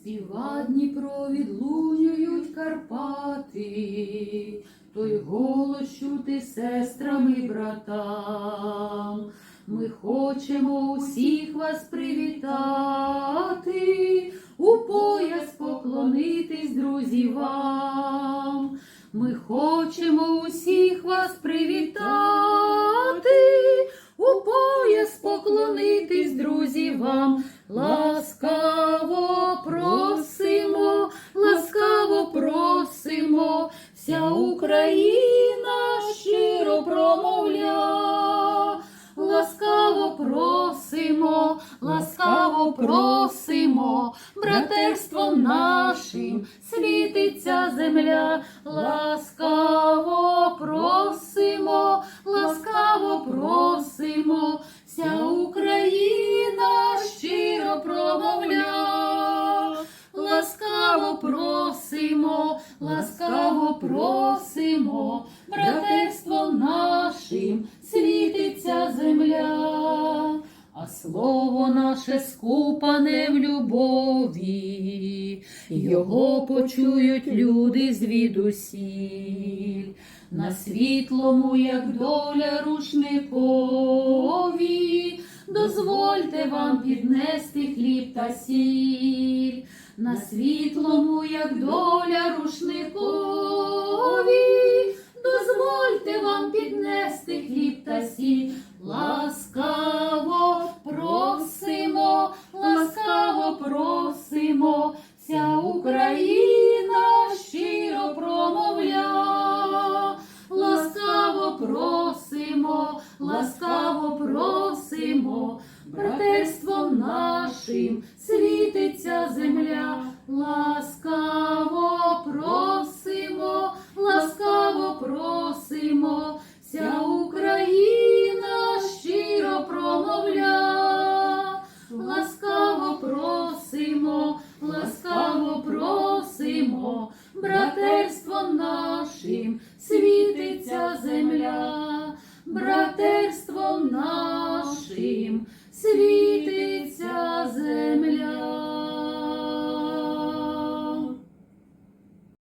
Співа Дніпро відлунюють Карпати, той голос чути сестрам і братам. Ми хочемо усіх вас привітати, у пояс поклонитись, друзі, вам. Ми хочемо усіх вас привітати, у пояс поклонитись, друзі, вам. Вся Україна щиро промовля. Ласкаво просимо, ласкаво просимо, братерством нашим світиться земля. Ласкаво просимо, ласкаво просимо, вся Україна щиро промовля. Ласкаво просимо, ласкаво просимо, братерством нашим світиться земля, а слово наше скупане в любові, його почують люди звідусіль. На світлому, як доля рушникові, дозвольте вам піднести хліб та сіль. На світлому, як доля рушникові, дозвольте вам піднести хліб та сіль. Ласкаво просимо, ласкаво просимо, вся Україна щиро промовля. Ласкаво просимо, ласкаво просимо, славимо, братерством нашим світиться земля, ласкаво просимо, ласкаво просимо, вся Україна щиро промовля, ласкаво просимо, ласкаво просимо, братерство нашим. тим світ.